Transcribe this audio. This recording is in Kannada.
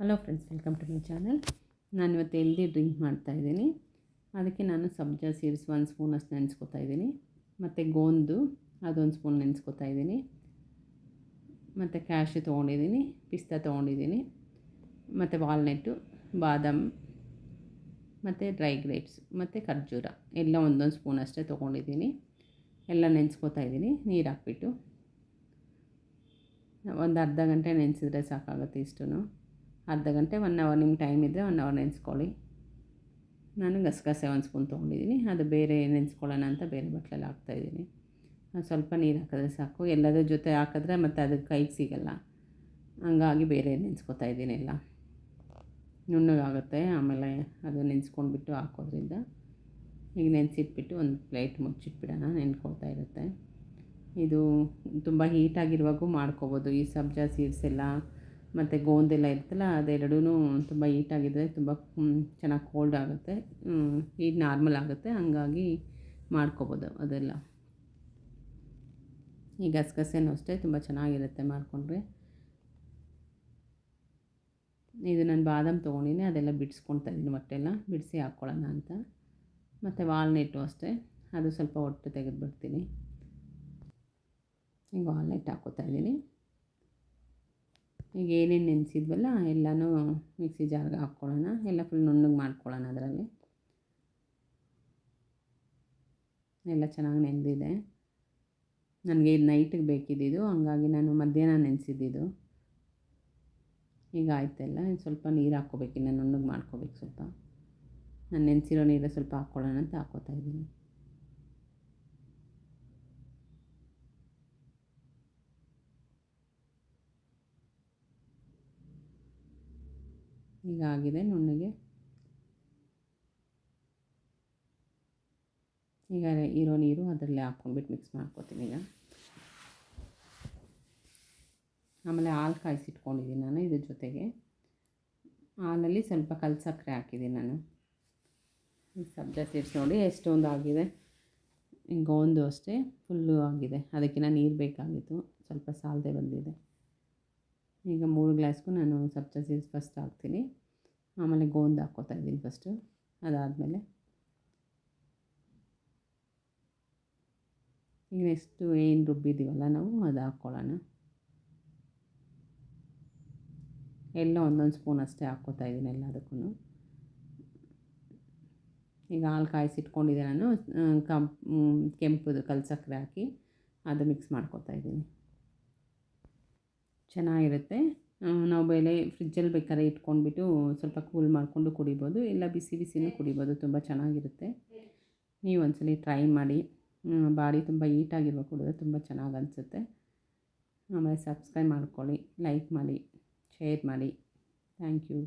Hello friends welcome to my channel ನಾನು ಇವತ್ತು ಎಲ್ದಿ ಡ್ರಿಂಕ್ ಮಾಡ್ತಾ ಮಾಡ್ತಾಯಿದ್ದೀನಿ ಅದಕ್ಕೆ ನಾನು ಸಬ್ಜಾ ಸೀಡ್ಸ್ ಒಂದು ಸ್ಪೂನಷ್ಟು ನೆನೆಸ್ಕೊತಾ ಇದ್ದೀನಿ. ಮತ್ತು ಗೋಂದು ಅದೊಂದು ಸ್ಪೂನ್ ನೆನೆಸ್ಕೊತಾ ಇದ್ದೀನಿ. ಮತ್ತು ಕ್ಯಾಶು ತೊಗೊಂಡಿದ್ದೀನಿ ಪಿಸ್ತಾ ತೊಗೊಂಡಿದ್ದೀನಿ. ಮತ್ತು ವಾಲ್ನೆಟ್ಟು ಬಾದಾಮ್, ಮತ್ತು ಡ್ರೈ ಗ್ರೇಪ್ಸ್ ಮತ್ತು ಖರ್ಜೂರ. ಎಲ್ಲ ಒಂದೊಂದು ಸ್ಪೂನ್ ಅಷ್ಟೇ ತೊಗೊಂಡಿದ್ದೀನಿ. ಎಲ್ಲ ನೆನೆಸ್ಕೊತಾ ಇದ್ದೀನಿ, ನೀರು ಹಾಕ್ಬಿಟ್ಟು. ಒಂದು ಅರ್ಧ ಗಂಟೆ ನೆನೆಸಿದ್ರೆ ಸಾಕಾಗುತ್ತೆ ಇಷ್ಟು ಅರ್ಧ ಗಂಟೆ ಒನ್ ಅವರ್ ನಿಮ್ಮ ಟೈಮ್ ಇದ್ದರೆ ಒನ್ ಅವರ್ ನೆನೆಸ್ಕೊಳ್ಳಿ. ನಾನು ಗಸಗಸೆ ಒಂದು ಸ್ಪೂನ್ ತೊಗೊಂಡಿದ್ದೀನಿ. ಅದು ಬೇರೆ ನೆನೆಸ್ಕೊಳ್ಳೋಣ ಅಂತ ಬೇರೆ ಬಟ್ಲಲ್ಲಿ ಹಾಕ್ತಾಯಿದ್ದೀನಿ ಸ್ವಲ್ಪ ನೀರು ಹಾಕಿದ್ರೆ ಸಾಕು. ಎಲ್ಲದರ ಜೊತೆ ಹಾಕಿದ್ರೆ ಮತ್ತು ಅದು ಕೈಗೆ ಸಿಗಲ್ಲ. ಹಂಗಾಗಿ ಬೇರೆ ನೆನೆಸ್ಕೊತಾ ಇದ್ದೀನಿ ಎಲ್ಲ. ನುಣ್ಣಗಾಗುತ್ತೆ ಆಮೇಲೆ ಅದು ನೆನೆಸ್ಕೊಂಡ್ಬಿಟ್ಟು ಹಾಕೋದ್ರಿಂದ ಈಗ ನೆನೆಸಿಟ್ಬಿಟ್ಟು ಒಂದು ಪ್ಲೇಟ್ ಮುಚ್ಚಿಟ್ಬಿಡೋಣ. ನೆನ್ಕೊಳ್ತಾ ಇರುತ್ತೆ. ಇದು ತುಂಬ ಹೀಟಾಗಿರುವಾಗೂ ಮಾಡ್ಕೋಬೋದು. ಈ ಸಬ್ಜಾ ಸೀಡ್ಸ್ ಎಲ್ಲ ಮತ್ತು ಗೋಂದೆಲ್ಲ ಇರುತ್ತಲ್ಲ ಅದೆರಡೂ ತುಂಬ ಈಟಾಗಿದ್ದರೆ ತುಂಬ ಚೆನ್ನಾಗಿ ಕೋಲ್ಡ್ ಆಗುತ್ತೆ. ಈಟ್ ನಾರ್ಮಲ್ ಆಗುತ್ತೆ. ಹಾಗಾಗಿ ಮಾಡ್ಕೋಬೋದು ಅದೆಲ್ಲ. ಈ ಗಸಗಸೆನೂ ಅಷ್ಟೇ ತುಂಬ ಚೆನ್ನಾಗಿರುತ್ತೆ ಮಾಡಿಕೊಂಡ್ರೆ. ಇದು ನಾನು ಬಾದಾಮ್ ತೊಗೊಂಡಿನಿ, ಅದೆಲ್ಲ ಬಿಡಿಸ್ಕೊಳ್ತಾ ಇದ್ದೀನಿ ಹೊಟ್ಟೆಲ್ಲ ಬಿಡಿಸಿ ಹಾಕ್ಕೊಳ್ಳೋಣ ಅಂತ. ಮತ್ತು ವಾಲ್ನೆಟ್ಟು ಅಷ್ಟೇ. ಅದು ಸ್ವಲ್ಪ ಹೊಟ್ಟು ತೆಗೆದುಬಿಡ್ತೀನಿ. ಈಗ ವಾಲ್ನೆಟ್ ಹಾಕ್ಕೋತಾ ಇದ್ದೀನಿ. ಈಗ ಏನೇನು ನೆನೆಸಿದ್ವಲ್ಲ, ಎಲ್ಲನೂ ಮಿಕ್ಸಿ ಜಾರ್ಗೆ ಹಾಕ್ಕೊಳ್ಳೋಣ. ಎಲ್ಲ ಫುಲ್ ನುಣ್ಣಗೆ ಮಾಡ್ಕೊಳ್ಳೋಣ ಅದರಲ್ಲಿ. ಎಲ್ಲ ಚೆನ್ನಾಗಿ ನೆಂದಿದೆ ನನಗೆ ನೈಟಿಗೆ ಬೇಕಿದ್ದಿದ್ದು, ಹಂಗಾಗಿ ನಾನು ಮಧ್ಯಾಹ್ನ ನೆನೆಸಿದ್ದಿದ್ದು. ಈಗ ಆಯ್ತಲ್ಲ ಸ್ವಲ್ಪ ನೀರು ಹಾಕ್ಕೋಬೇಕು, ಇನ್ನು ನುಣ್ಣಗೆ ಮಾಡ್ಕೋಬೇಕು ಸ್ವಲ್ಪ. ನಾನು ನೆನೆಸಿರೋ ನೀರು ಸ್ವಲ್ಪ ಹಾಕ್ಕೊಳ್ಳೋಣ ಅಂತ ಹಾಕ್ಕೋತಾ ಇದ್ದೀನಿ. ಈಗ ಆಗಿದೆ ನುಣ್ಣಗೆ. ಈಗ ಇರೋ ನೀರು ಅದರಲ್ಲೇ ಹಾಕ್ಕೊಂಡ್ಬಿಟ್ಟು ಮಿಕ್ಸ್ ಮಾಡ್ಕೊತೀನಿ ಈಗ. ಆಮೇಲೆ ಹಾಲು ಕಾಯಿಸಿಟ್ಕೊಂಡಿದ್ದೀನಿ ನಾನು ಇದ್ರ ಜೊತೆಗೆ. ಹಾಲಲ್ಲಿ ಸ್ವಲ್ಪ ಕಲ್ ಸಕ್ಕರೆ ಹಾಕಿದ್ದೀನಿ ನಾನು. ಸಬ್ಜಾ ಸೀಡ್ಸ್ ನೋಡಿ ಎಷ್ಟೊಂದು ಆಗಿದೆ. ಈಗ ಒಂದು ಅಷ್ಟೇ ಫುಲ್ಲು ಆಗಿದೆ. ಅದಕ್ಕಿಂತ ನೀರು ಬೇಕಾಗಿತ್ತು. ಸ್ವಲ್ಪ ಸಾಲದೆ ಬಂದಿದೆ. ಈಗ ಮೂರು ಗ್ಲಾಸ್ಗೂ ನಾನು ಸಬ್ಜಾ ಸೀಡ್ಸ್ ಫಸ್ಟ್ ಹಾಕ್ತೀನಿ. ಆಮೇಲೆ ಗೋಂದು ಹಾಕ್ಕೋತಾ ಇದ್ದೀನಿ ಫಸ್ಟು ಅದಾದಮೇಲೆ ಈಗ ನೆಕ್ಸ್ಟು ಏನು ರುಬ್ಬಿದ್ದೀವಲ್ಲ ನಾವು, ಅದು ಹಾಕ್ಕೊಳ್ಳೋಣ. ಎಲ್ಲ ಒಂದೊಂದು ಸ್ಪೂನ್ ಅಷ್ಟೇ ಹಾಕ್ಕೋತಾ ಇದ್ದೀನಿ ಎಲ್ಲದಕ್ಕೂ ಈಗ ಹಾಲು ಕಾಯಿಸಿಟ್ಕೊಂಡಿದ್ದೆ ನಾನು ಕಂಪ್ ಕೆಂಪುದು ಕಲ್ಸಕ್ಕೆ ಹಾಕಿ, ಅದು ಮಿಕ್ಸ್ ಮಾಡ್ಕೊತಾ ಇದ್ದೀನಿ. ಚೆನ್ನಾಗಿರುತ್ತೆ. ನಾವು ಬೆಲೆ ಫ್ರಿಜ್ಜಲ್ಲಿ ಬೇಕಾದ್ರೆ ಇಟ್ಕೊಂಡ್ಬಿಟ್ಟು ಸ್ವಲ್ಪ ಕೂಲ್ ಮಾಡಿಕೊಂಡು ಕುಡಿಬೋದು. ಇಲ್ಲ ಬಿಸಿ ಬಿಸಿನೂ ಕುಡಿಬೋದು. ತುಂಬ ಚೆನ್ನಾಗಿರುತ್ತೆ. ನೀವು ಒಂದ್ಸಲ ಟ್ರೈ ಮಾಡಿ. ಬಾಡಿ ತುಂಬ ಹೀಟಾಗಿರ್ಬೇಕು ಕುಡಿದ್ರೆ ತುಂಬ ಚೆನ್ನಾಗಿ ಅನಿಸುತ್ತೆ. ಆಮೇಲೆ ಸಬ್ಸ್ಕ್ರೈಬ್ ಮಾಡ್ಕೊಳ್ಳಿ, ಲೈಕ್ ಮಾಡಿ, ಶೇರ್ ಮಾಡಿ. Thank you.